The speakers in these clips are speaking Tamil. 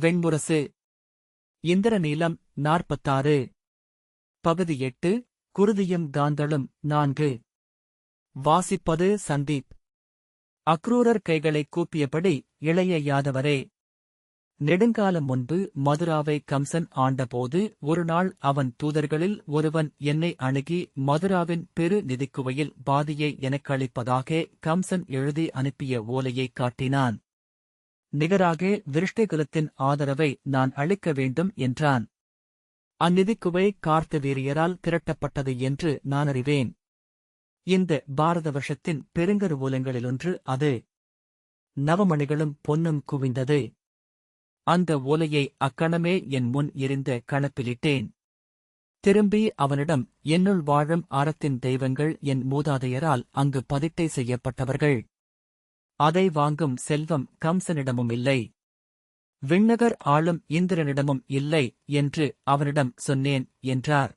வெண்முரசு. இந்திரநீலம் நாற்பத்தாறு. பகுதி எட்டு குருதியும் காந்தளும் நான்கு. வாசிப்பது சந்தீப். அக்ரூரர் கைகளை கூப்பியபடி இளைய யாதவரே. நெடுங்காலம் முன்பு மதுராவை கம்சன் ஆண்டபோது ஒருநாள் அவன் தூதர்களில் ஒருவன் என்னை அணுகி மதுராவின் பெரு நிதிக்குவையில் பாதியை எனக்களிப்பதாக கம்சன் எழுதி அனுப்பிய ஓலையை காட்டினான். நிகராக விருஷ்டிகுலத்தின் ஆதரவை நான் அளிக்க வேண்டும் என்றான். அந்நிதிக்குவை கார்த்தவீரியரால் திரட்டப்பட்டது என்று நான் அறிவேன். இந்த பாரத வருஷத்தின் பெருங்கருவூலங்களிலொன்று அது. நவமணிகளும் பொன்னும் குவிந்தது. அந்த ஓலையை அக்கணமே என் முன் எரிந்த கணப்பிலிட்டேன். திரும்பி அவனிடம் என்னுள் வாழும் அறத்தின் தெய்வங்கள் என் மூதாதையரால் அங்கு பதிட்டை செய்யப்பட்டவர்கள். அதை வாங்கும் செல்வம் கம்சனிடமும் இல்லை. விண்ணகர் ஆளும் இந்திரனிடமும் இல்லை என்று அவனிடம் சொன்னேன் என்றார்.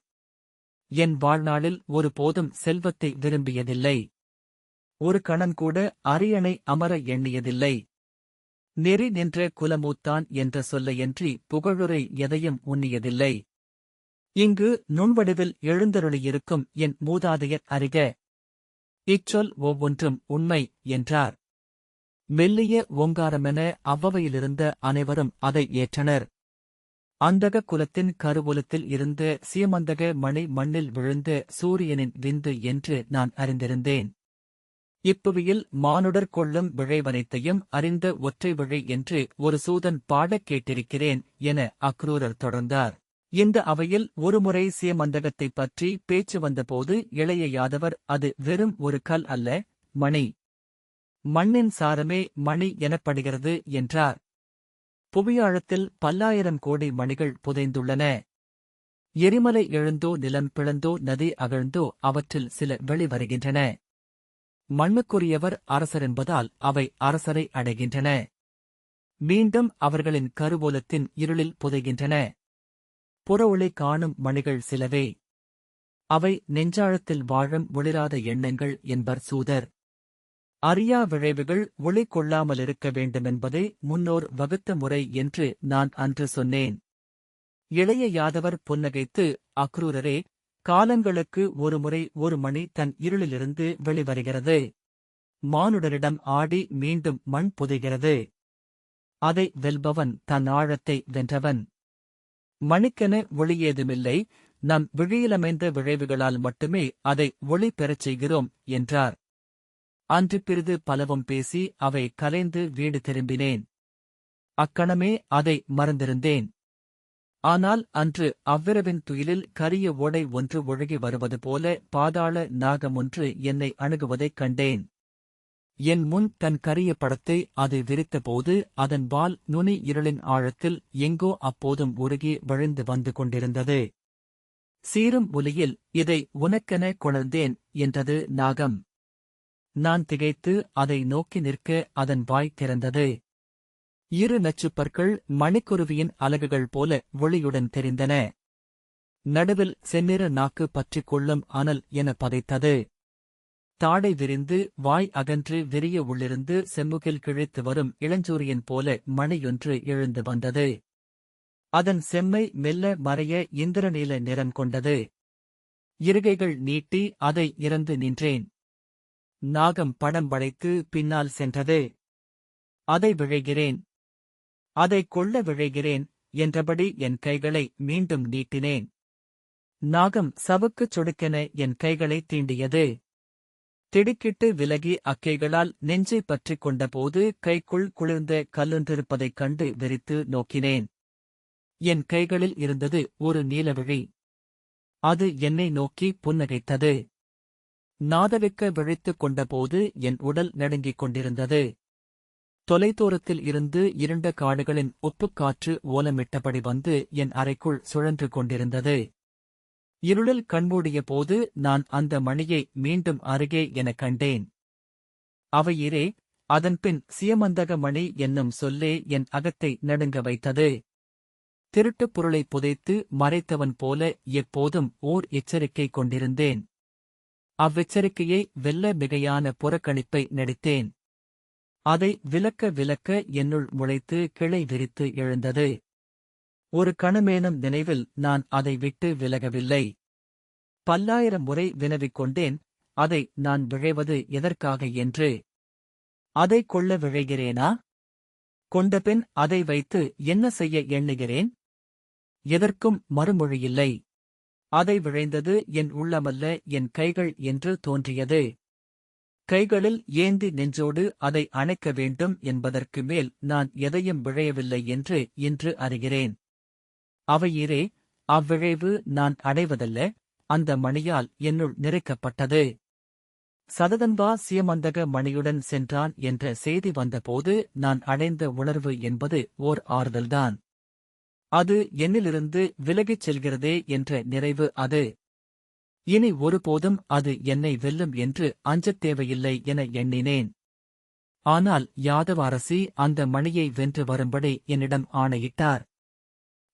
என் வாழ்நாளில் ஒருபோதும் செல்வத்தை விரும்பியதில்லை. ஒரு கணன்கூட அரியணை அமர எண்ணியதில்லை. நெறி நின்ற குலமூத்தான் என்ற சொல்லையன்றி புகழுரை எதையும் உண்ணியதில்லை. இங்கு நுண்வடிவில் எழுந்தருளியிருக்கும் என் மூதாதையர் அறிக இச்சொல் ஒவ்வொன்றும் உண்மை என்றார். மெல்லிய ஓங்காரமென அவ்வவையிலிருந்த அனைவரும் அதை ஏற்றனர். அந்தக குலத்தின் கருவூலத்தில் இருந்த சீமந்தக மணி மண்ணில் விழுந்த சூரியனின் விந்து என்று நான் அறிந்திருந்தேன். இப்புவியில் மானுடர் கொள்ளும் விழைவனைத்தையும் அறிந்த ஒற்றை விழை என்று ஒரு சூதன் பாடக் கேட்டிருக்கிறேன் என அக்ரூரர் தொடர்ந்தார். இந்த அவையில் ஒருமுறை சீமந்தகத்தைப் பற்றி பேச்சு வந்தபோது இளைய யாதவர் அது வெறும் ஒரு கல் அல்ல மணி மண்ணின் சாரமே மணி எனப்படுகிறது என்றார். புவியாழத்தில் பல்லாயிரம் கோடி மணிகள் புதைந்துள்ளன. எரிமலை எழுந்தோ நிலம் பிளந்தோ நதி அகழ்ந்தோ அவற்றில் சில வெளிவருகின்றன. மண்ணுக்குரியவர் அரசர் என்பதால் அவை அரசரை அடைகின்றன. மீண்டும் அவர்களின் கருவூலத்தின் இருளில் புதைகின்றன. புறஒளி காணும் மணிகள் சிலவே. அவை நெஞ்சாழத்தில் வாழும் ஒளிராத எண்ணங்கள் என்பர் சூதர். அறியா விளைவுகள் ஒளி கொள்ளாமலிருக்க வேண்டுமென்பதே முன்னோர் வகுத்த முறை என்று நான் அன்று சொன்னேன். இளைய யாதவர் புன்னகைத்து அக்ரூரரே காலங்களுக்கு ஒருமுறை ஒரு மணி தன் இருளிலிருந்து வெளிவருகிறது. மானுடரிடம் ஆடி மீண்டும் மண் புதைகிறது. அதை வெல்பவன் தன் ஆழத்தை வென்றவன். மணிக்கென ஒளியேதுமில்லை. நம் விழியிலமைந்த விளைவுகளால் மட்டுமே அதை ஒளி பெறச் செய்கிறோம் என்றார். அன்று பிறிது பலவும் பேசி அவை கலைந்து வீடு திரும்பினேன். அக்கணமே அதை மறந்திருந்தேன். ஆனால் அன்று அவ்விரவின் துயிலில் கரிய ஓடை ஒன்று ஒழுகி வருவது போல பாதாள நாகம் ஒன்று என்னை அணுகுவதைக் கண்டேன். என் முன் தன் கரிய படத்தை அது விரித்தபோது அதன் வால் நுனி இருளின் ஆழத்தில் எங்கோ அப்போதும் உருகி வழிந்து வந்து கொண்டிருந்தது. சீரும் ஒலியில் இதை உனக்கென கொணர்ந்தேன் என்றது நாகம். நான் திகைத்து அதை நோக்கி நிற்க அதன் வாய் திறந்தது. இரு நச்சுப்பற்கள் மணிக்குருவியின் அலகுகள் போல ஒளியுடன் தெரிந்தன. நடுவில் செந்நிற நாக்கு பற்றிக் கொள்ளும் அனல் என பதைத்தது. தாடை விரிந்து வாய் அகன்று விரிய உள்ளிருந்து செம்முகில் கிழித்து வரும் இளஞ்சூரியன் போல மணியொன்று எழுந்து வந்தது. அதன் செம்மை மெல்ல மறைய இந்திரநீல நிறம் கொண்டது. இருகைகள் நீட்டி அதை இறந்து நின்றேன். நாகம் படம் வளைத்து பின்னால் சென்றது. அதை விழைகிறேன். அதை கொள்ள விழைகிறேன் என்றபடி என் கைகளை மீண்டும் நீட்டினேன். நாகம் சவுக்குச் சொடுக்கென என் கைகளை தீண்டியது. திடுக்கிட்டு விலகி அக்கைகளால் நெஞ்சை பற்றிக் கொண்டபோது கைக்குள் குளிர்ந்த கல்லொன்றிருப்பதைக் கண்டு வெறித்து நோக்கினேன். என் கைகளில் இருந்தது ஒரு நீலவிழி. அது என்னை நோக்கி புன்னகைத்தது. நாதவிக்க விழித்துக் கொண்டபோது என் உடல் நடுங்கிக் கொண்டிருந்தது. தொலைதூரத்தில் இருந்து இருண்ட காடுகளின் உப்புக்காற்று ஓலமிட்டபடி வந்து என் அறைக்குள் சுழன்று கொண்டிருந்தது. இருளில் கண்மூடிய போது நான் அந்த மணியை மீண்டும் அருகே எனக் கண்டேன். அவையிரே அதன்பின் சியமந்தக மணி என்னும் சொல்லே என் அகத்தை நடுங்க வைத்தது. திருட்டுப் பொருளை புதைத்து மறைத்தவன் போல எப்போதும் ஓர் எச்சரிக்கை கொண்டிருந்தேன். அவ்வெச்சரிக்கையை வெல்ல மிகையான புறக்கணிப்பை நடித்தேன். அதை விலக்க விலக்க என்னுள் முளைத்து கிளை விரித்து எழுந்தது. ஒரு கணமேனும் நினைவில் நான் அதை விட்டு விலகவில்லை. பல்லாயிரம் முறை வினவிக் கொண்டேன் அதை நான் விழைவது எதற்காக என்று. அதை கொள்ள விழைகிறேனா? கொண்டபின் அதை வைத்து என்ன செய்ய எண்ணுகிறேன்? எதற்கும் மறுமொழியில்லை அதை விழைந்தது என் உள்ளமல்ல என் கைகள் என்று தோன்றியது. கைகளில் ஏந்தி நெஞ்சோடு அதை அணைக்க வேண்டும் என்பதற்கு மேல் நான் எதையும் விழையவில்லை என்று இன்று அறிகிறேன். அவையிரே அவ்விழைவு நான் அடைவதல்ல அந்த மணியால் என்னுள் நிறைக்கப்பட்டது சததன்பா சியமந்தக மணியுடன் சென்றான் என்ற செய்தி வந்தபோது நான் அடைந்த உணர்வு என்பது ஓர் ஆறுதல்தான். அது என்னிலிருந்து விலகிச் செல்கிறதே என்ற நிறைவு அது. இனி ஒருபோதும் அது என்னை வெல்லும் என்று அஞ்சத் தேவையில்லை என எண்ணினேன். ஆனால் யாதவ அரசி அந்த மணியை வென்று வரும்படி என்னிடம் ஆணையிட்டார்.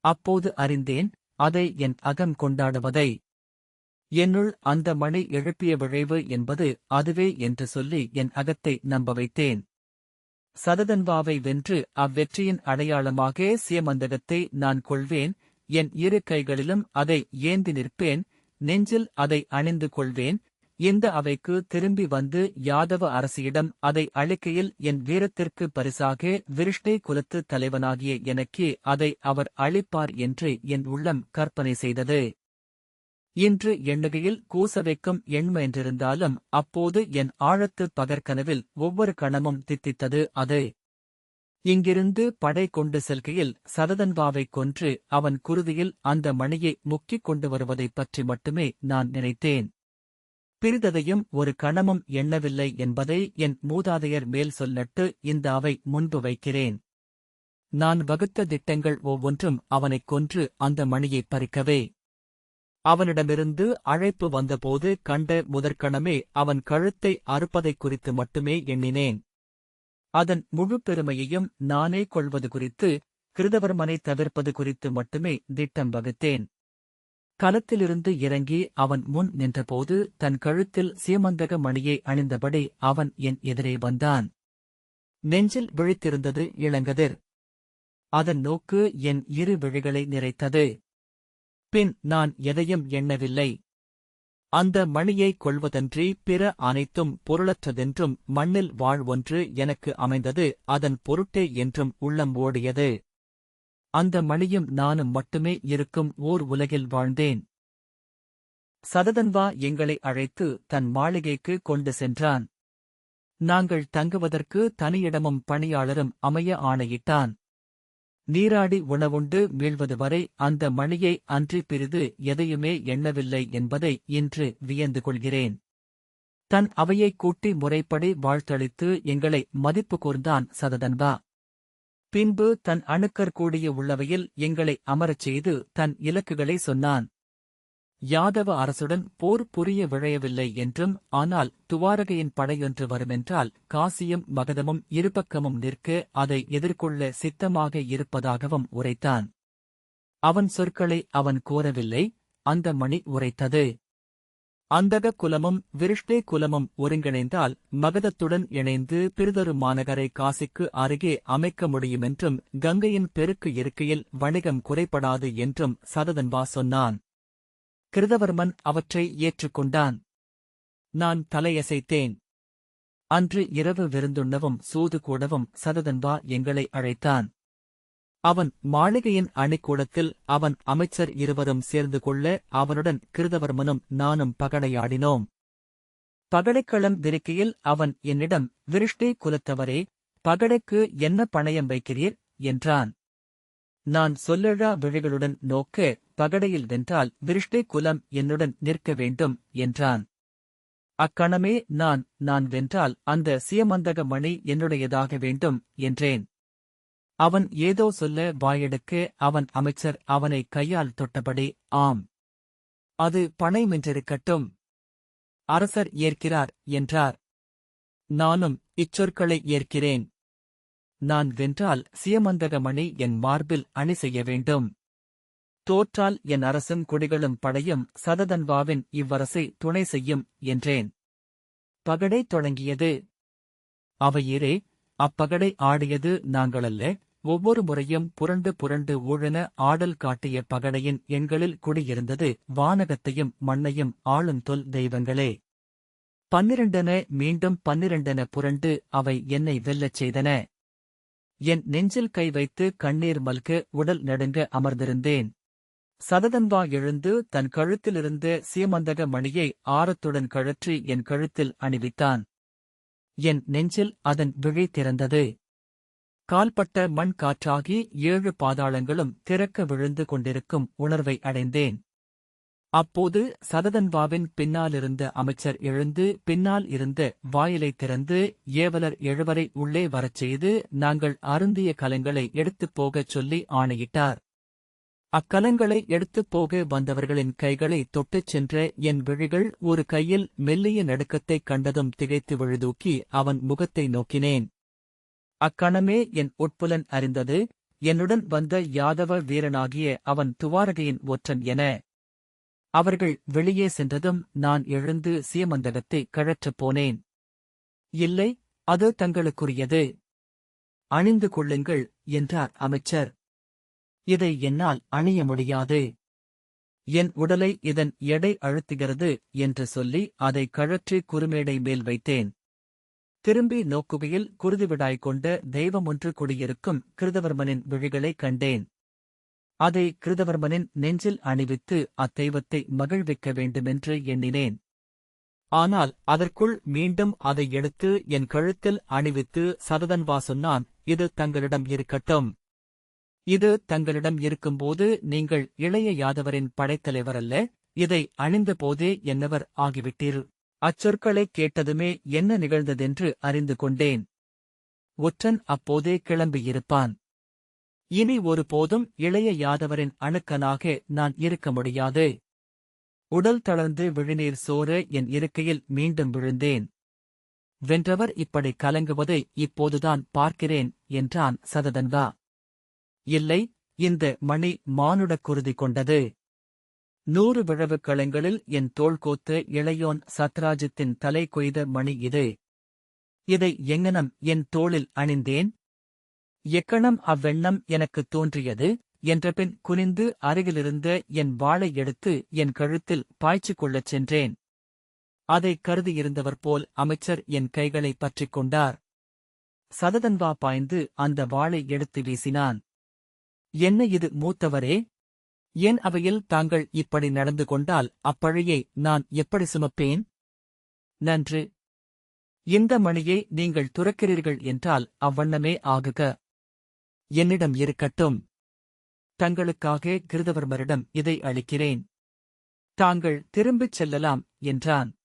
அப்போது அறிந்தேன் அதை என் அகம் கொண்டாடுவதை. என்னுள் அந்த மணி எழுப்பிய விழைவு என்பது அதுவே என்று சொல்லி என் அகத்தை நம்ப வைத்தேன். சததன்வாவை வென்று அவ்வெற்றியின் அடையாளமாக சியமந்தகத்தை நான் கொள்வேன் என் இரு கைகளிலும் அதை ஏந்தி நிற்பேன் நெஞ்சில் அதை அணிந்து கொள்வேன் இந்த அவைக்கு திரும்பி வந்து யாதவ அரசியிடம் அதை அளிக்கையில் என் வீரத்திற்கு பரிசாக விருஷ்டை குலத்து தலைவனாகிய எனக்கே அதை அவர் அளிப்பார் என்று என் உள்ளம் கற்பனை செய்தது. இன்று எண்ணுகையில் கூச வைக்கும் எண்ம என்றிருந்தாலும் அப்போது என் ஆழத்து பகற்கனவில் ஒவ்வொரு கணமும் தித்தித்தது அது. இங்கிருந்து படை கொண்டு செல்கையில் சரதன்பாவைக் கொன்று அவன் குருதியில் அந்த மணியை முக்கிக் கொண்டு வருவதைப் பற்றி மட்டுமே நான் நினைத்தேன். பிரிததையும் ஒரு கணமும் எண்ணவில்லை என்பதை என் மூதாதையர் மேல் சொல்லட்டு இந்த அவை முன்பு வைக்கிறேன். நான் வகுத்த திட்டங்கள் ஒவ்வொன்றும் அவனைக் கொன்று அந்த மணியைப் பறிக்கவே. அவனிடமிருந்து அழைப்பு வந்தபோது கண்ட முதற்கணமே அவன் கழுத்தை அறுப்பதைக் குறித்து மட்டுமே எண்ணினேன். அதன் முழு பெருமையையும் நானே கொள்வது குறித்து கிருதவர்மனை தவிர்ப்பது குறித்து மட்டுமே திட்டம் வகுத்தேன். களத்திலிருந்து இறங்கி அவன் முன் நின்றபோது தன் கழுத்தில் சீமந்தக மணியை அணிந்தபடி அவன் என் எதிரே வந்தான். நெஞ்சில் விழித்திருந்தது இளங்கதிர். அதன் நோக்கு என் இரு விழிகளை நிறைத்தது. பின் நான் எதையும் எண்ணவில்லை. அந்த மணியைக் கொள்வதன்றி பிற அனைத்தும் பொருளற்றதென்றும் மண்ணில் வாழ்வொன்று எனக்கு அமைந்தது அதன் பொருட்டே என்றும் உள்ளம் ஓடியது. அந்த மணியும் நானும் மட்டுமே இருக்கும் ஓர் உலகில் வாழ்ந்தேன். சததன்வா எங்களை அழைத்து தன் மாளிகைக்கு கொண்டு சென்றான். நாங்கள் தங்குவதற்கு தனியிடமும் பணியாளரும் அமைய ஆணையிட்டான். நீராடி உணவுண்டு மீள்வது வரை அந்த மணியை அன்றி பிரிது எதையுமே எண்ணவில்லை என்பதை இன்று வியந்து கொள்கிறேன். தன் அவையைக் கூட்டி முறைப்படி வாழ்த்தளித்து எங்களை மதிப்பு கூர்ந்தான் சததன்பா. பின்பு தன் அணுக்கர் கூடிய உள்ளவையில் எங்களை அமரச் செய்து தன் இலக்குகளை சொன்னான். யாதவ அரசுடன் போர் புரிய விழையவில்லை என்றும் ஆனால் துவாரகையின் படையொன்று வருமென்றால் காசியும் மகதமும் இருபக்கமும் நிற்க அதை எதிர்கொள்ள சித்தமாக இருப்பதாகவும் உரைத்தான். அவன் சொற்களை அவன் கூறவில்லை அந்த மணி உரைத்தது. அந்தக குலமும் விருஷ்டே குலமும் ஒருங்கிணைந்தால் மகதத்துடன் இணைந்து பிறிதொரு மாநகரை காசிக்கு அருகே அமைக்க முடியுமென்றும் கங்கையின் பெருக்கு இருக்கையில் வணிகம் குறைபடாது என்றும் சததன்பா சொன்னான். கிருதவர்மன் அவற்றை ஏற்றுக்கொண்டான். நான் தலையசைத்தேன். அன்று இரவு விருந்துண்ணவும் சூது கூடவும் சததன்பா எங்களை அழைத்தான். அவன் மாளிகையின் அணிக்கூடத்தில் அவன் அமைச்சர் இருவரும் சேர்ந்து கொள்ள அவனுடன் கிருதவர்மனும் நானும் பகடையாடினோம். பகடைக்களம் திருக்கையில் அவன் என்னிடம் விருஷ்டி குலத்தவரே பகடைக்கு என்ன பணயம் வைக்கிறீர்? என்றான். நான் சொல்லழா விழிகளுடன் நோக்க பகடையில் வென்றால் விருஷ்டை குலம் என்னுடன் நிற்க வேண்டும் என்றான். அக்கணமே நான் நான் வென்றால் அந்த சியமந்தக மணி என்னுடையதாக வேண்டும் என்றேன். அவன் ஏதோ சொல்ல வாயெடுக்க அவன் அமைச்சர் அவனை கையால் தொட்டபடி ஆம். அது பனை மென்றிருக்கட்டும். அரசர் ஏற்கிறார் என்றார். நானும் இச்சொற்களை ஏற்கிறேன். நான் வென்றால் சியமந்தக மணி என் மார்பில் அணி செய்ய வேண்டும். தோற்றால் என் அரசும் குடிகளும் படையும் சததன்வாவின் இவ்வரசை துணை செய்யும் என்றேன். பகடை தொடங்கியது. அவையிரே அப்பகடை ஆடியது நாங்களல்ல. ஒவ்வொரு முறையும் புரண்டு புரண்டு ஊழன ஆடல் காட்டிய பகடையின் எண்களில் குடியிருந்தது வானகத்தையும் மண்ணையும் ஆளும் தொல் தெய்வங்களே. பன்னிரண்டன மீண்டும் பன்னிரண்டன புரண்டு அவை என்னை வெல்லச் செய்தன. என் நெஞ்சில் கை வைத்து கண்ணீர் மல்க உடல் நடுங்க அமர்ந்திருந்தேன். சததன்பா எழுந்து தன் கழுத்திலிருந்து சீமந்தக மணியை ஆரத்துடன் கழற்றி என் கழுத்தில் அணிவித்தான். என் நெஞ்சில் அதன் விழி திறந்தது. கால்பட்ட மண் காற்றாகி ஏழு பாதாளங்களும் திறக்க விழுந்து கொண்டிருக்கும் உணர்வை அடைந்தேன். அப்போது சததன்வாவின் பின்னாலிருந்த அமைச்சர் எழுந்து பின்னால் இருந்த வாயிலை திறந்து ஏவலர் எழுவரை உள்ளே வரச் செய்து நாங்கள் அருந்திய கலங்களை எடுத்துப் போகச் சொல்லி ஆணையிட்டார். அக்கலங்களை எடுத்துப் போக வந்தவர்களின் கைகளை தொட்டுச் சென்ற என் விழிகள் ஒரு கையில் மெல்லிய நடுக்கத்தைக் கண்டதும் திகைத்து விழுதூக்கி அவன் முகத்தை நோக்கினேன். அக்கணமே என் உட்புலன் அறிந்தது என்னுடன் வந்த யாதவ வீரனாகிய அவன் துவாரகையின் ஒற்றன் என. அவர்கள் வெளியே சென்றதும் நான் எழுந்து சீமந்தகத்தை கழற்றப் போனேன். இல்லை அது தங்களுக்குரியது. அணிந்து கொள்ளுங்கள் என்றார் அமைச்சர். இதை என்னால் அணிய முடியாது. என் உடலை இதன் எடை அழுத்துகிறது என்று சொல்லி அதை கழற்றி குறுமேடை மேல் வைத்தேன். திரும்பி நோக்குகையில் குருதிவிடாய் கொண்ட தெய்வமொன்று குடியிருக்கும் கிருதவர்மனின் விழிகளைக் கண்டேன். அதை கிருதவர்மனின் நெஞ்சில் அணிவித்து அத்தெய்வத்தை மகிழ்விக்க வேண்டுமென்று எண்ணினேன். ஆனால் அதற்குள் மீண்டும் அதை எடுத்து என் கழுத்தில் அணிவித்து சததன்வா சொன்னான் இது தங்களிடம் இருக்கட்டும். இது தங்களிடம் இருக்கும்போது நீங்கள் இளைய யாதவரின் படைத்தலைவரல்ல இதை அணிந்தபோதே என்னவர் ஆகிவிட்டீர். அச்சொற்களைக் கேட்டதுமே என்ன நிகழ்ந்ததென்று அறிந்து கொண்டேன். ஒற்றன் அப்போதே கிளம்பியிருப்பான். இனி ஒருபோதும் இளைய யாதவரின் அணுக்கனாக நான் இருக்க முடியாது. உடல் தளர்ந்து விழிநீர் சோர என் இருக்கையில் மீண்டும் விழுந்தேன். வென்றவர் இப்படி கலங்குவதை இப்போதுதான் பார்க்கிறேன் என்றான் சததன்வா இல்லை இந்த மணி மானுடக் குருதி கொண்டது. நூறு விழவு களங்களில் என் தோள் கோத்து இளையோன் சத்ராஜித்தின் தலை கொய்த மணி இது. இதை எங்கனம் என் தோளில் அணிந்தேன்? எக்கணம் அவ்வெண்ணம் எனக்குத் தோன்றியது என்றபின் குனிந்து அருகிலிருந்த என் வாளை எடுத்து என் கழுத்தில் பாய்ச்சிக் கொள்ளச் சென்றேன். அதை கருதியிருந்தவர் போல் அமைச்சர் என் கைகளை பற்றிக் கொண்டார். சததன்வா பாய்ந்து அந்த வாளை எடுத்து வீசினான். என்ன இது மூத்தவரே? என் அவையில் தாங்கள் இப்படி நடந்து கொண்டால் அப்பழையை நான் எப்படி சுமப்பேன்? நன்று. இந்த மணியை நீங்கள் துறக்கிறீர்கள் என்றால் அவ்வண்ணமே ஆகுக. என்னிடம் இருக்கட்டும். தங்களுக்காக கிருதவர்மரிடம் இதை அளிக்கிறேன். தாங்கள் திரும்பிச் செல்லலாம் என்றான்.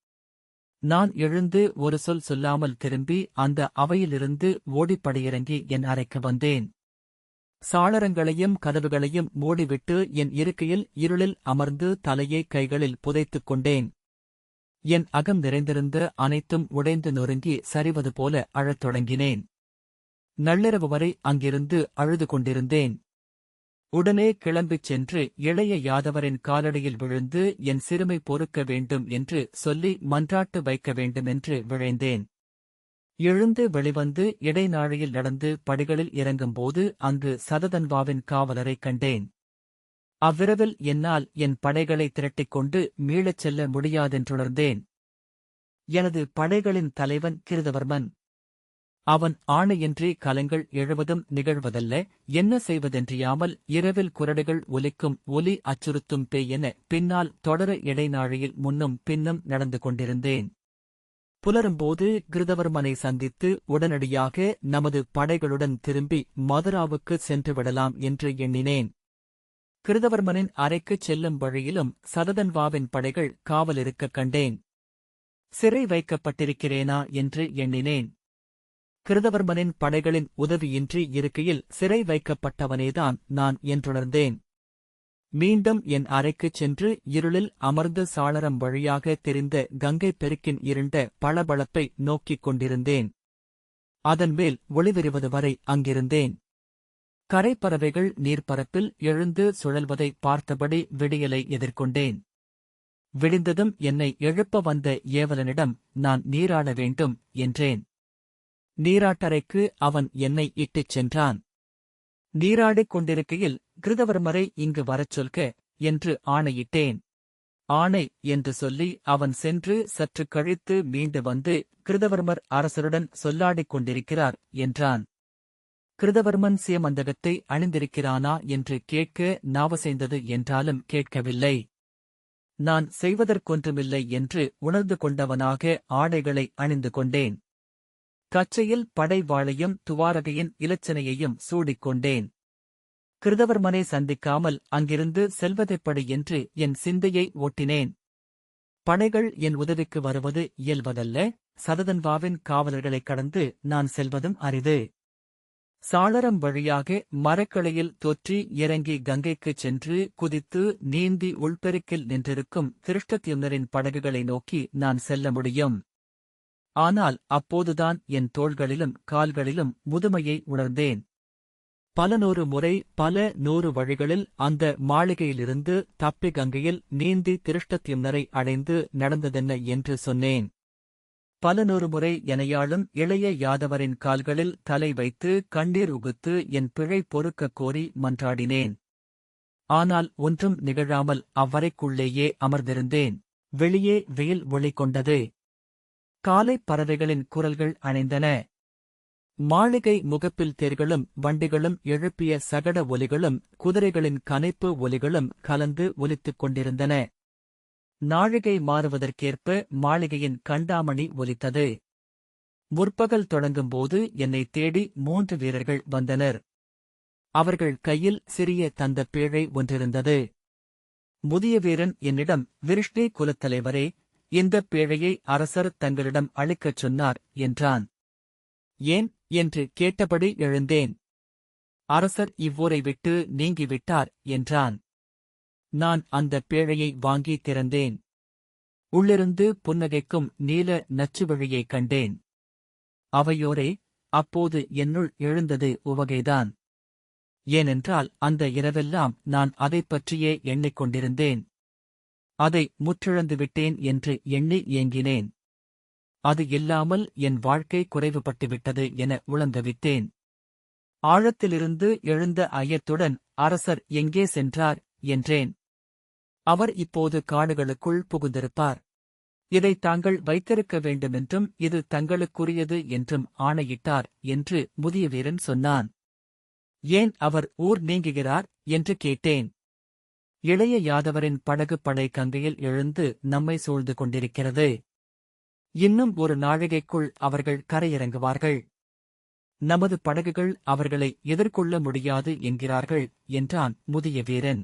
நான் எழுந்து ஒரு சொல் சொல்லாமல் திரும்பி அந்த அவையிலிருந்து ஓடிப்படையிறங்கி என் அறைக்கு வந்தேன். சாளரங்களையும் கதவுகளையும் மூடிவிட்டு என் இருக்கையில் இருளில் அமர்ந்து தலையை கைகளில் புதைத்துக் கொண்டேன். என் அகம் நிறைந்திருந்த அனைத்தும் உடைந்து நொறுங்கி சரிவது போல அழத் தொடங்கினேன். நள்ளிரவு வரை அங்கிருந்து அழுது கொண்டிருந்தேன். உடனே கிளம்பிச் சென்று இளைய யாதவரின் காலடியில் விழுந்து என் சிறுமை பொறுக்க வேண்டும் என்று சொல்லி மன்றாட்டு வைக்க வேண்டுமென்று விழைந்தேன். எழுந்து வெளிவந்து இடைநாழியில் நடந்து படிகளில் இறங்கும்போது அங்கு சததன்வாவின் காவலரைக் கண்டேன். அவ்விரவில் என்னால் என் படைகளை திரட்டிக் கொண்டு மீளச் செல்ல முடியாதென்றுணர்ந்தேன் எனது படைகளின் தலைவன் கிருதவர்மன். அவன் ஆணையின்றி கலங்கள் எழுவதும் நிகழ்வதல்ல என்ன செய்வதென்றியாமல் இரவில் குரடுகள் ஒலிக்கும் ஒலி அச்சுறுத்தும் பேய் என பின்னால் தொடர இடைநாழியில் முன்னும் பின்னும் நடந்து கொண்டிருந்தேன். புலரும்போது கிருதவர்மனை சந்தித்து உடனடியாக நமது படைகளுடன் திரும்பி மதுராவுக்கு சென்று விடலாம் என்று எண்ணினேன். கிருதவர்மனின் அறைக்குச் செல்லும் வழியிலும் சததன்வாவின் படைகள் காவலிருக்கக் கண்டேன். சிறை வைக்கப்பட்டிருக்கிறேனா? என்று எண்ணினேன். கிருதவர்மனின் படைகளின் உதவியின்றி இருக்கையில் சிறை வைக்கப்பட்டவனேதான் நான் என்றுணர்ந்தேன். மீண்டும் என் அறைக்குச் சென்று இருளில் அமர்ந்த சாளரம் வழியாக தெரிந்த கங்கை பெருக்கின் இருண்ட பளபளப்பை நோக்கிக் கொண்டிருந்தேன். அதன்மேல் ஒளிவிரிவது வரை அங்கிருந்தேன். கரைப்பறவைகள் நீர்ப்பரப்பில் எழுந்து சுழல்வதை பார்த்தபடி விடியலை எதிர்கொண்டேன். விடிந்ததும் என்னை எழுப்ப வந்த ஏவலனிடம் நான் நீராட வேண்டும் என்றேன். நீராட்டறைக்கு அவன் என்னை இட்டுச் சென்றான். நீராடிக் கொண்டிருக்கையில் கிருதவர்மரை இங்கு வரச் சொல்க என்று ஆணையிட்டேன். ஆணை என்று சொல்லி அவன் சென்று சற்று கழித்து மீண்டு வந்து கிருதவர்மர் அரசருடன் சொல்லாடிக் கொண்டிருக்கிறார் என்றான். கிருதவர்மன் சியமந்தகத்தை அணிந்திருக்கிறானா என்று கேட்க நாவசைந்தது என்றாலும் கேட்கவில்லை. நான் செய்வதற்கொன்றுமில்லை என்று உணர்ந்து கொண்டவனாக ஆடைகளை அணிந்து கொண்டேன். கச்சையில் படைவாளையும் துவாரகையின் இலச்சனையையும் சூடிக்கொண்டேன் கிருதவர்மனை சந்திக்காமல் அங்கிருந்து செல்வதெப்படி என்று என் சிந்தையை ஓட்டினேன். படைகள் என் உதவிக்கு வருவது இயல்வதல்ல சததன்வாவின் காவலர்களைக் கடந்து நான் செல்வதும் அரிது. சாளரம் வழியாக மரக்கலையில் தொற்றி இறங்கி கங்கைக்குச் சென்று குதித்து நீந்தி உள்பெருக்கில் நின்றிருக்கும் திருஷ்டத்யுனரின் படகுகளை நோக்கி நான் செல்ல முடியும். ஆனால் அப்போதுதான் என் தோள்களிலும் கால்களிலும் முதுமையை உணர்ந்தேன். பல நூறு முறை பல நூறு வழிகளில் அந்த மாளிகையிலிருந்து தப்பி கங்கையில் நீந்தி திருஷ்டத்யும்னரை அடைந்து நடந்ததென்ன என்று சொன்னேன். பல நூறு முறை எனையாளும் இளைய யாதவரின் கால்களில் தலை வைத்து கண்ணீர் உகுத்து என் பிழை பொறுக்கக் கோரி மன்றாடினேன். ஆனால் ஒன்றும் நிகழாமல் அவ்வரைக்குள்ளேயே அமர்ந்திருந்தேன். வெளியே வெயில் ஒளி கொண்டது. காலைப் பறவைகளின் குரல்கள் அணைந்தன. மாளிகை முகப்பில் தேர்களும் வண்டிகளும் எழுப்பிய சகட ஒலிகளும் குதிரைகளின் கனைப்பு ஒலிகளும் கலந்து ஒலித்துக் கொண்டிருந்தன. நாழிகை மாறுவதற்கேற்ப மாளிகையின் கண்டாமணி ஒலித்தது. முற்பகல் தொடங்கும்போது என்னை தேடி மூன்று வீரர்கள் வந்தனர். அவர்கள் கையில் சிறிய தந்த பேழை ஒன்றிருந்தது. முதிய வீரன் என்னிடம் விருஷ்ணி குலத்தலைவரே இந்தப் பேழையை அரசர் தங்களிடம் அளிக்கச் சொன்னார் என்றான். ஏன்? என்று கேட்டபடி எழுந்தேன். அரசர் இவ்வூரை விட்டு நீங்கிவிட்டார் என்றான். நான் அந்த பேழையை வாங்கி திறந்தேன். உள்ளிருந்து புன்னகைக்கும் நீல நச்சுவழியைக் கண்டேன். அவையோரே அப்போது என்னுள் எழுந்தது உவகைதான். ஏனென்றால் அந்த இரவெல்லாம் நான் அதைப் பற்றியே எண்ணிக்கொண்டிருந்தேன் அதை முற்றிழந்து விட்டேன் என்று எண்ணி ஏங்கினேன். அது இல்லாமல் என் வாழ்க்கை குறைவுபட்டுவிட்டது என உழந்தவித்தேன் ஆழத்திலிருந்து எழுந்த ஐயத்துடன் அரசர் எங்கே சென்றார் என்றேன். அவர் இப்போது காடுகளுக்குள் புகுந்திருப்பார். இதை தாங்கள் வைத்திருக்க வேண்டுமென்றும் இது தங்களுக்குரியது என்றும் ஆணையிட்டார் என்று முதிய வீரன் சொன்னான். ஏன் அவர் ஊர் நீங்குகிறார் என்று கேட்டேன். இளைய யாதவரின் படகு படை கங்கையில் எழுந்து நம்மை சூழ்ந்து கொண்டிருக்கிறது. இன்னும் ஒரு நாழிகைக்குள் அவர்கள் கரையிறங்குவார்கள். நமது படகுகள் அவர்களை எதிர்கொள்ள முடியாது என்கிறார்கள் என்றான் முதிய வீரன்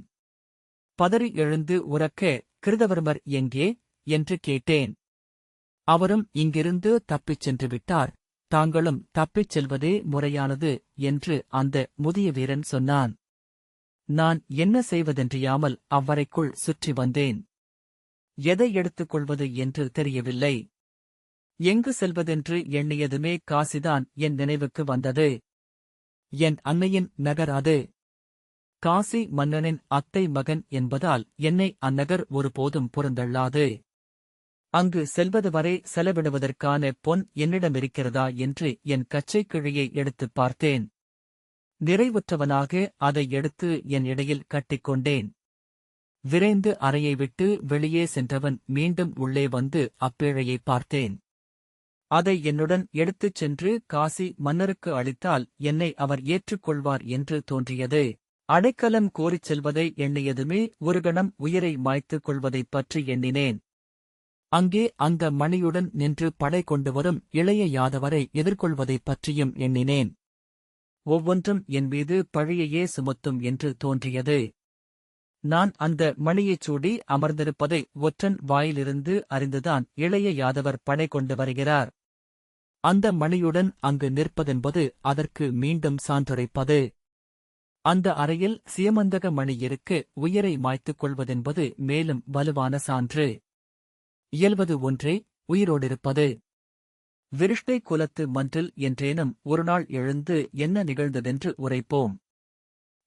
பதறி எழுந்து உறக்க கிருதவர்மர் எங்கே? என்று கேட்டேன். அவரும் இங்கிருந்து தப்பிச் சென்று விட்டார். தாங்களும் தப்பிச் செல்வதே முறையானது என்று அந்த முதிய வீரன் சொன்னான். நான் என்ன செய்வதென்றியாமல் அவ்வறைக்குள் சுற்றி வந்தேன். எதை எடுத்துக் கொள்வது என்று தெரியவில்லை. எங்கு செல்வதென்று எண்ணியதுமே காசிதான் என் நினைவுக்கு வந்தது. என் அன்னையின் நகர் அது. காசி மன்னனின் அத்தை மகன் என்பதால் என்னை அந்நகர் ஒருபோதும் புறந்தள்ளாது அங்கு செல்வது வரை செலவிடுவதற்கான பொன் என்னிடமிருக்கிறதா என்று என் கச்சைக் கிழியை எடுத்துப் பார்த்தேன். நிறைவுற்றவனாக அதை எடுத்து என் இடையில் கட்டிக்கொண்டேன் விரைந்து அறையை விட்டு வெளியே சென்றவன் மீண்டும் உள்ளே வந்து அப்பேழையை பார்த்தேன். அதை என்னுடன் எடுத்துச் சென்று காசி மன்னருக்கு அளித்தால் என்னை அவர் ஏற்றுக்கொள்வார் என்று தோன்றியது. அடைக்கலம் கோரிச் செல்வதை எண்ணியதுமே ஒரு கணம் உயிரை மாய்த்துக் கொள்வதைப் பற்றி எண்ணினேன். அங்கே அந்த மணியுடன் நின்று படை கொண்டு வரும் இளைய யாதவரை எதிர்கொள்வதைப் பற்றியும் எண்ணினேன். ஒவ்வொன்றும் என் மீது பழியையே சுமத்தும் என்று தோன்றியது. நான் அந்த மணியைச் சூடி அமர்ந்திருப்பதை ஒற்றன் வாயிலிருந்து அறிந்துதான் இளைய யாதவர் படை கொண்டு வருகிறார். அந்த மணியுடன் அங்கு நிற்பதென்பது அதற்கு மீண்டும் சான்றுரைப்பது. அந்த அறையில் சியமந்தக மணி இருக்க உயிரை மாய்த்துக் கொள்வதென்பது மேலும் வலுவான சான்று. இயல்வது ஒன்றே உயிரோடிருப்பது. விருஷ்டை குலத்து மன்றில் என்றேனும் ஒருநாள் எழுந்து என்ன நிகழ்ந்ததென்று உரைப்போம்.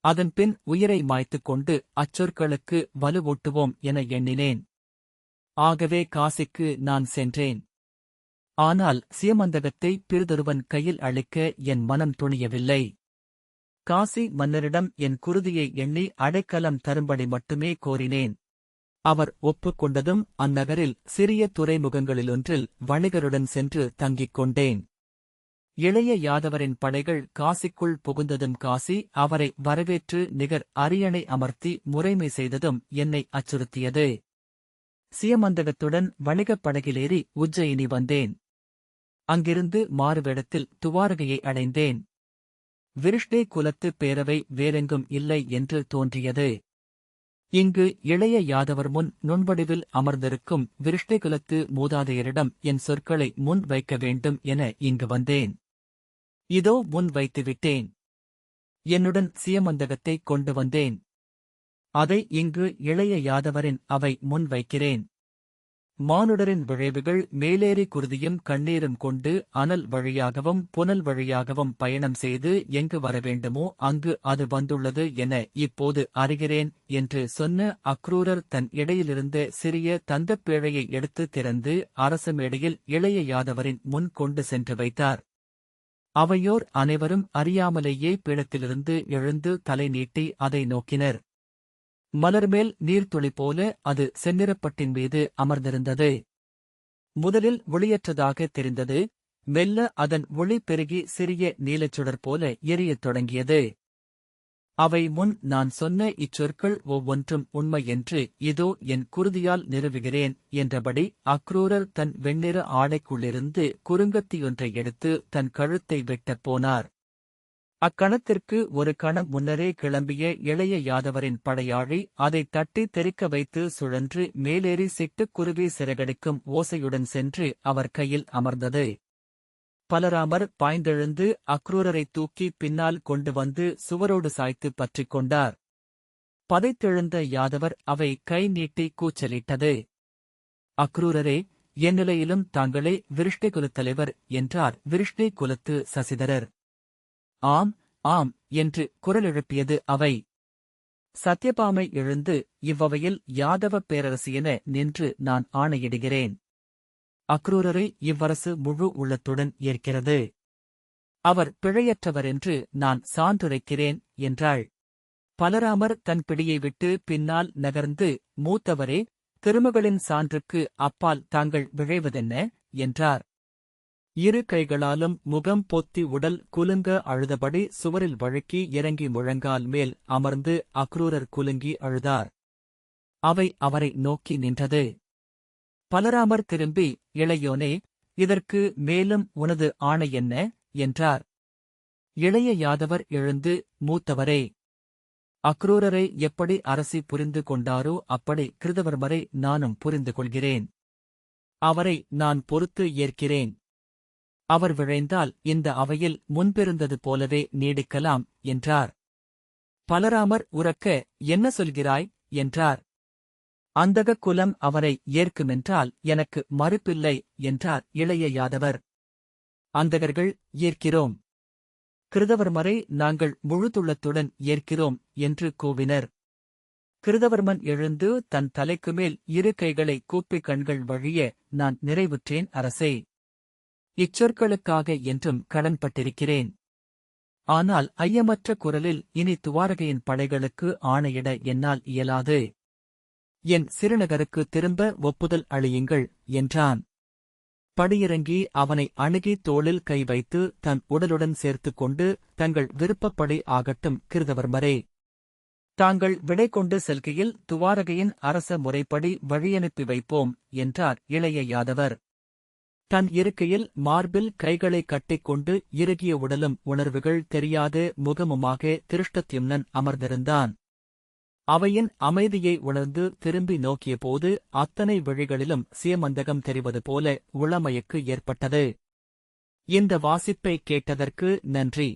அதன்பின் உயிரை மாய்த்துக் கொண்டு அச்சொற்களுக்கு வலுவூட்டுவோம் என எண்ணினேன். ஆகவே காசிக்கு நான் சென்றேன். ஆனால் சியமந்தகத்தை பிறிதொருவன் கையில் அளிக்க என் மனம் துணியவில்லை. காசி மன்னரிடம் என் குருதியை எண்ணி அடைக்கலம் தரும்படி மட்டுமே கோரினேன். அவர் ஒப்புக்கொண்டதும் அந்நகரில் சிறிய துறைமுகங்களிலொன்றில் வணிகருடன் சென்று தங்கிக் கொண்டேன். இளைய யாதவரின் படைகள் காசிக்குள் புகுந்ததும் காசி அவரை வரவேற்று நிகர் அரியணை அமர்த்தி முறைமை செய்ததும் என்னை அச்சுறுத்தியது. சியமந்தகத்துடன் வணிகப் படகிலேறி உஜ்ஜயினி வந்தேன். அங்கிருந்து மாறுவேடத்தில் துவாரகையை அடைந்தேன். விருஷ்டே குலத்து பேரவை வேறெங்கும் இல்லை என்று தோன்றியது. இங்கு இளைய யாதவர் முன் நுண்வடிவில் அமர்ந்திருக்கும் விருஷ்டே குலத்து மூதாதையரிடம் என் சொற்களை முன் வைக்க வேண்டும் என இங்கு வந்தேன். இதோ முன் வைத்துவிட்டேன். என்னுடன் சியமந்தகத்தை கொண்டு வந்தேன். அதை இங்கு இளைய யாதவரின் அவை முன் வைக்கிறேன். மானுடரின் விழைவுகள் மேலேறி குருதியும் கண்ணீரும் கொண்டு அனல் வழியாகவும் புனல் வழியாகவும் பயணம் செய்து எங்கு வரவேண்டுமோ அங்கு அது வந்துள்ளது என இப்போது அறிகிறேன் என்று சொன்ன அக்ரூரர் தன் இடையிலிருந்த சிறிய தந்தப்பேழையை எடுத்து திறந்து அரச மேடையில் இளைய யாதவரின் முன் கொண்டு சென்று வைத்தார். அவையோர் அனைவரும் அறியாமலேயே பீடத்திலிருந்து எழுந்து தலை நீட்டி அதை நோக்கினர். மலர்மேல் நீர்த்துளி போல அது செந்நிறப்பட்டின் மீது அமர்ந்திருந்தது. முதலில் ஒளியற்றதாக தெரிந்தது. மெல்ல அதன் ஒளி பெருகி சிறிய நீலச்சுடர் போல எரியத் தொடங்கியது. அவை முன் நான் சொன்ன இச்சொற்கள் ஒவ்வொன்றும் உண்மை என்று இதோ என் குருதியால் நிறுவுகிறேன் என்றபடி அக்ரூரர் தன் வெண்ணிற ஆடைக்குள்ளிருந்து குறுங்கத்தியொன்றை எடுத்து தன் கழுத்தை வெட்டப் போனார். அக்கணத்திற்கு ஒரு கணம் முன்னரே கிளம்பிய இளைய யாதவரின் படையாழி அதை தட்டி தெறிக்க வைத்து சுழன்று மேலேறி சிட்டுக்குருவி சிறகடிக்கும் ஓசையுடன் சென்று அவர் கையில் அமர்ந்தது. பலராமர் பாய்ந்தெழுந்து அக்ரூரரை தூக்கி பின்னால் கொண்டு வந்து சுவரோடு சாய்த்து பற்றிக் கொண்டார். பதைத்தெழுந்த யாதவர் அவை கை நீட்டி கூச்சலிட்டது. அக்ரூரரே என் நிலையிலும் தாங்களே விருஷ்டி குலத் தலைவர் என்றார். விருஷ்டி குலத்து சசிதரர். ஆம் ஆம் என்று குரல் எழுப்பியது அவை. சத்யபாமை எழுந்து இவ்வவையில் யாதவ பேரரசு என நின்று நான் ஆணையிடுகிறேன். அக்ரூரரை இவ்வரசு முழு உள்ளத்துடன் ஏற்கிறது. அவர் பிழையற்றவர் என்று நான் சான்றுரைக்கிறேன் என்றாள். பலராமர் தன் பிடியை விட்டு பின்னால் நகர்ந்து மூத்தவரே திருமகளின் சான்றுக்கு அப்பால் தாங்கள் விழைவதென்ன? என்றார். இரு கைகளாலும் முகம் பொத்தி உடல் குலுங்க அழுதபடி சுவரில் வழுக்கி இறங்கி முழங்கால் மேல் அமர்ந்து அக்ரூரர் குலுங்கி அழுதார். அவை அவரை நோக்கி நின்றது. பலராமர் திரும்பி இளையோனே இதற்கு மேலும் உனது ஆணை என்ன? என்றார். இளைய யாதவர் எழுந்து மூத்தவரே அக்ரூரரை எப்படி அரசி புரிந்து கொண்டாரோ அப்படி கிருதவர்மரை நானும் புரிந்து கொள்கிறேன். அவரை நான் பொறுத்து ஏற்கிறேன். அவர் விழைந்தால் இந்த அவையில் முன்பிருந்தது போலவே நீடிக்கலாம் என்றார். பலராமர் உறக்க என்ன சொல்கிறாய்? என்றார். அந்தக குலம் அவரை ஏற்குமென்றால் எனக்கு மறுப்பில்லை என்றார் இளைய யாதவர். அந்தகர்கள் ஏற்கிறோம். கிருதவர்மரை நாங்கள் முழுதுள்ளத்துடன் ஏற்கிறோம் என்று கூவினர். கிருதவர்மன் எழுந்து தன் தலைக்கு மேல் இரு கைகளை கூப்பிக் கண்கள் வழிய நான் நிறைவுற்றேன் அரசே. இச்சொற்களுக்காக என்றும் கடன்பட்டிருக்கிறேன். ஆனால் ஐயமற்ற குரலில் இனி துவாரகையின் படைகளுக்கு ஆணையிட என்னால் இயலாது. என் சிறுநகருக்கு திரும்ப ஒப்புதல் அழியுங்கள் என்றான். படியிறங்கி அவனை அணுகி தோளில் கை வைத்து தன் உடலுடன் சேர்த்துக் கொண்டு தங்கள் விருப்பப்படி ஆகட்டும் கிருதவர்மரே. தாங்கள் விடை கொண்டு செல்கையில் துவாரகையின் அரச முறைப்படி வழியனுப்பி வைப்போம் என்றார் இளைய யாதவர். தன் இருக்கையில் மார்பில் கைகளை கட்டிக்கொண்டு இறுகிய உடலும் உணர்வுகள் தெரியாது முகமுமாக திருஷ்டத்யும்னன் அமர்ந்திருந்தான். அவையின் அமைதியை உணர்ந்து திரும்பி நோக்கியபோது அத்தனை வழிகளிலும் சியமந்தகம் தெரிவது போல உளமயக்கு ஏற்பட்டது. இந்த வாசிப்பை கேட்டதற்கு நன்றி.